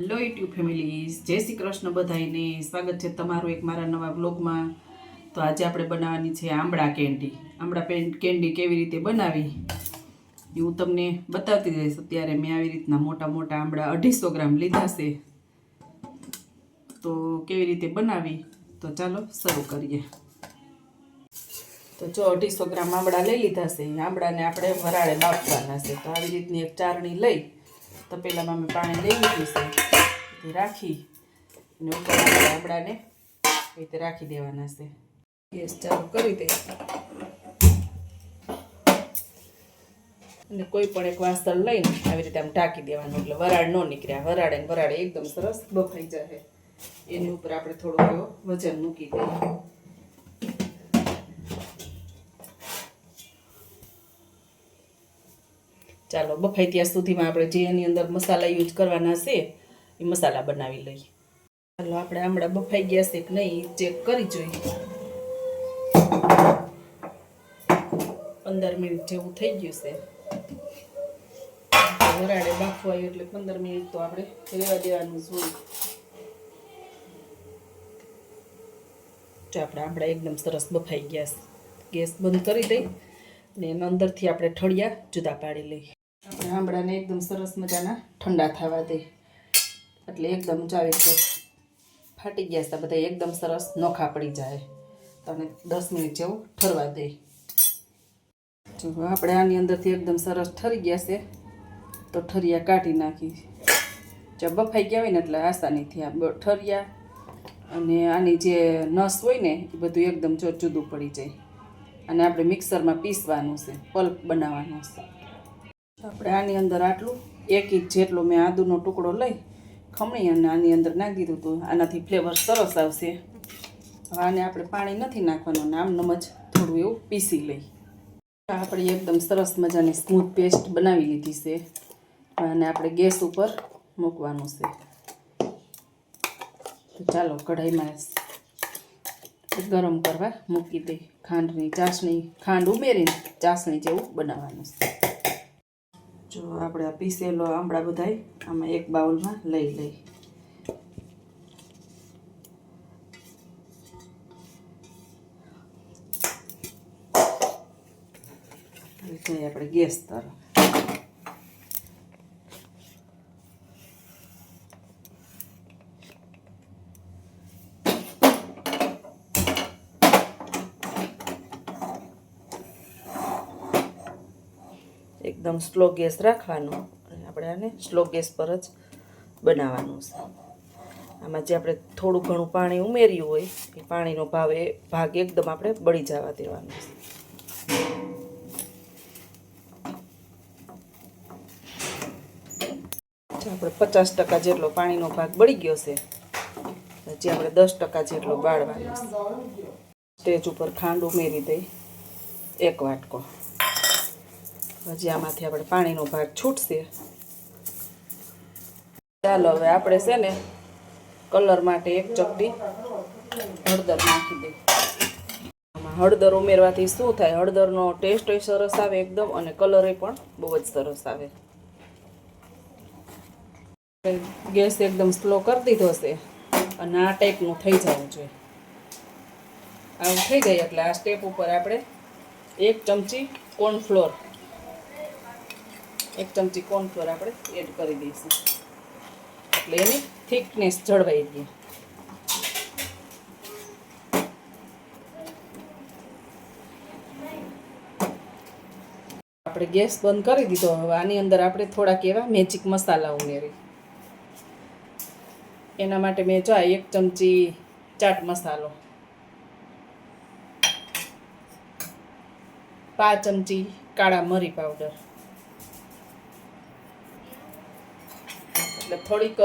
Hello YouTube families જય શ્રી કૃષ્ણ બધાઈને સ્વાગત છે તમારું એક મારા નવા બ્લોગમાં તો આજે આપણે બનાવવાની છે આંબળા કેન્ડી પેન કેન્ડી કેવી રીતે બનાવી? એ હું તમને બતાવતી જઈશ અત્યારે મેં આવી રીતના મોટા મોટા આંબળા અઢીસો ગ્રામ લીધા છે. તો કેવી રીતે બનાવી? તો ચાલો શરૂ કરીએ. તો જો અઢીસો ગ્રામ આંબળા લઈ લીધા છે. આમળાને આપણે વરાળે બાફવાના છે. તો આવી રીતની એક ચારણી લઈ તપેલામાં મેં પાણી લઈ લીધું છે. તે રાખી. અને ઉપર આપણે એ રીતે રાખી દેવાના છે. ગેસ ચાલુ કરી દે. અને કોઈ પણ એક વાસણ લઈને આવી રીતે આમ ઢાંકી દેવાનું એટલે વરાળ ન નીકળ્યા વરાળે ને વરાળે એકદમ સરસ બફાઈ જાય એની ઉપર આપણે થોડું વજન મૂકી દઈએ. ચાલો, બફાઈ ત્યાં સુધીમાં આપણે જે એની અંદર મસાલા યુઝ કરવાના છે, એ મસાલા બનાવી લઈએ. ચાલો, આપણે આમળા બફાઈ ગયા છે કે નહીં ચેક કરી જોઈએ. પંદર મિનિટ જેવું થઈ ગયું છે. વરાળે બાફવા એટલે પંદર મિનિટ તો આપણે રહેવા દેવાનું જોઈએ જો આપણે આપણા એકદમ સરસ બફાઈ ગયા છે. ગેસ બંધ કરી દઈ ને એના અંદરથી આપણે ઠળિયા જુદા પાડી લઈએ. આંબળાને એકદમ સરસ મજાના ઠંડા થવા દે. એટલે એકદમ ચાવે છે ફાટી ગયા છે બધા, એકદમ સરસ નોખા પડી જાય. અને દસ મિનિટ જેવું ઠરવા દે. જો આપણે આની અંદરથી એકદમ સરસ ઠરી ગયા છે, તો ઠરિયા કાઢી નાખી. જો બફાઈ ગયા હોય ને એટલે આસાનીથી આ ઠરિયા અને આની જે નસ હોય ને, એ બધું એકદમ જો જુદું પડી જાય. અને આપણે મિક્સરમાં પીસવાનું છે, પલ્પ બનાવવાનું છે. આપણે આની અંદર આટલું, એક ઇંચ જેટલો મેં આદુનો ટુકડો લઈ ખમણી અને આની અંદર નાખી દીધું હતું. આનાથી ફ્લેવર સરસ આવશે. હવે આને આપણે પાણી નથી નાખવાનું અને આમ નમજ થોડું એવું પીસી લઈ. આપણે એકદમ સરસ મજાની સ્મૂથ પેસ્ટ બનાવી લીધી છે. અને આપણે ગેસ ઉપર મૂકવાનું છે. તો ચાલો કઢાઈમાં ગરમ કરવા મૂકી દઈ ખાંડની ચાસણી, ખાંડ ઉમેરીને ચાસણી જેવું બનાવવાનું છે. જો આપણે આ પીસેલો આંબળા બધાય આમાં એક બાઉલમાં લઈ લઈ. આપણે ગેસ તરફ. એકદમ સ્લો ગેસ રાખવાનો અને આપણે આને સ્લો ગેસ પર જ બનાવવાનું છે. આમાં જે આપણે થોડું ઘણું પાણી ઉમેર્યું હોય, એ પાણીનો ભાવ એ ભાગ એકદમ આપણે બળી જવા દેવાનો છે. આપણે પચાસ ટકા જેટલો પાણીનો ભાગ બળી ગયો છે પછી આપણે દસ ટકા જેટલો બાળવાનો સ્ટેજ ઉપર ખાંડ ઉમેરી દઈ, એક વાટકો. હજી આમાંથી આપણે પાણીનો ભાગ છૂટશે. ચાલો, હવે આપણે છે ને કલર માટે એક ચપટી હળદર નાખી દઈએ. હળદર ઉમેરવાથી શું થાય? હળદરનો ટેસ્ટ સરસ આવે એકદમ અને કલર પણ બહુ જ સરસ આવે. ગેસ એકદમ સ્લો કરી દીધો છે. અને આ ટાઈપનું થઈ જવું જોઈએ. આવું થઈ જાય એટલે આ સ્ટેપ ઉપર આપણે એક ચમચી કોર્નફ્લોર એક ચમચી કોર્નફ્લોર આપણે એડ કરી દઈશું. એટલે એની થિકનેસ જળવાઈ ગઈ. આપણે ગેસ બંધ કરી દીધો. હવે આની અંદર આપણે થોડાક એવા મેજિક મસાલા ઉમેરી. એના માટે મેં જો એક ચમચી ચાટ મસાલો. પાંચ ચમચી કાળા મરી પાવડર. એટલે થોડીક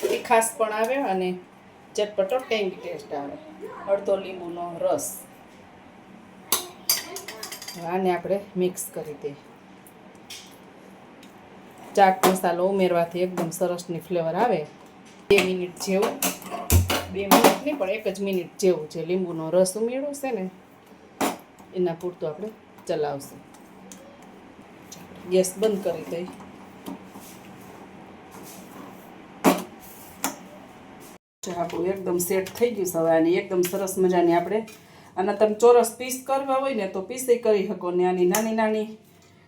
તીખાશ પણ આવે અને ચટપટો ટેંગી ટેસ્ટ આવે. અડધો લીંબુનો રસ. આને આપણે મિક્સ કરી દઈએ. ચાટ મસાલો ઉમેરવાથી એકદમ સરસની ફ્લેવર આવે. બે મિનિટ જેવું. બે મિનિટ નહીં, પણ એક જ મિનિટ જેવું છે લીંબુનો રસ ઉમેર્યો છે ને, એના પૂરતું આપણે ચલાવશું. ગેસ બંધ કરી દઈ આપણું એકદમ સેટ થઈ ગયું છે. હવે આની એકદમ સરસ મજાની આપણે આના તમે ચોરસ પીસ કરવા હોય ને તો પીસે કરી શકો. ને આની નાની નાની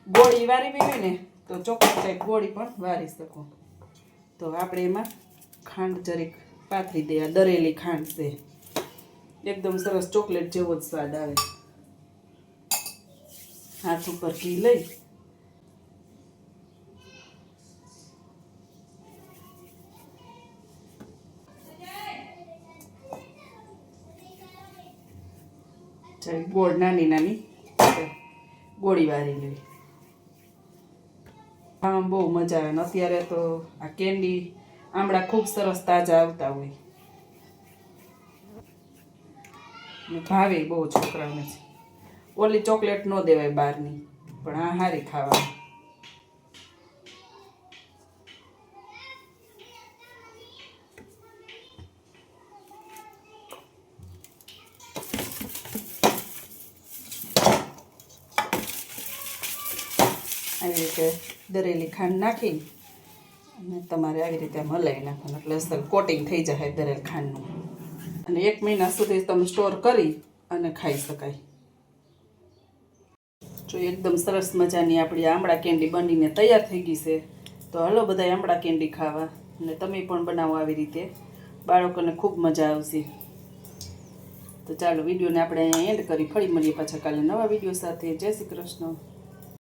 ગોળી વારવી હોય ને તો ચોખ્ખા ટાઈપ ગોળી પણ વારી શકો. તો આપણે એમાં ખાંડ જરીક પાથરી દે આ દરેલી ખાંડ છે. એકદમ સરસ ચોકલેટ જેવો જ સ્વાદ આવે. હાથ ઉપર ઘી લઈ જરીક ગોળ, નાની નાની. ગોળી વારી લેવી. હા બહુ મજા આવે ને અત્યારે તો આ કેન્ડી આમળા ખૂબ સરસ તાજા આવતા હોય. ભાવે બહુ છોકરાઓને. ઓલી ચોકલેટ ન દેવાય બહારની, પણ આ હારી ખાવાની. આવી રીતે દરેલી ખાંડ નાખી અને તમારે આવી રીતે મલાઈ નાખવાનું. એટલે અસલ કોટિંગ થઈ જાય દરેલ ખાંડનું. અને એક મહિના સુધી તમે સ્ટોર કરી અને ખાઈ શકાય. જો એકદમ સરસ મજાની આપણી આમળા કેન્ડી બનીને તૈયાર થઈ ગઈ છે, તો હલો બધા આમળા કેન્ડી ખાવા. અને તમે પણ બનાવો આવી રીતે. બાળકોને ખૂબ મજા આવશે. તો ચાલો વિડીયોને આપણે અહીંયા એન્ડ કરી. ફરી મળીએ પાછા કાલે નવા વીડિયો સાથે. જય શ્રી કૃષ્ણ.